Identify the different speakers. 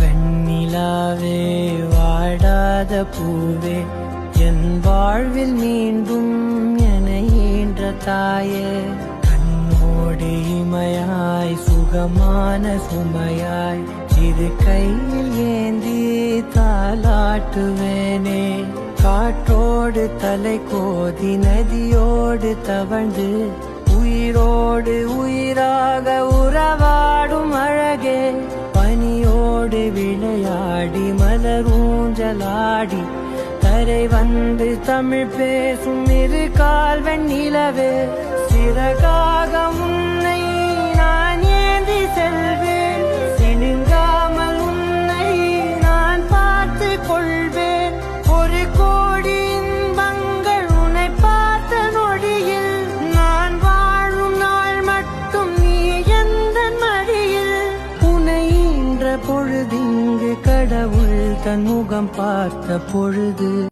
Speaker 1: வெண்ணிலாவே வாடாத பூவே என் வாழ்வில் மீண்டும் என ஈன்ற தாயே. கண்ணோடு இமையாய் சுகமான சுமையாய் சிறு கையில் ஏந்தி தாளாட்டுவேனே. காற்றோடு தலை கோதி நதியோடு தவழ்ந்து உயிரோடு உயிராக பனியோடு விளையாடி மலரூஞ்சலாடி கரை வந்து தமிழ் பேசும் இரு கால்வன் நிலவே சிறகா பொழுதிங்கு கடவுள் தன் முகம் பார்த்த பொழுது.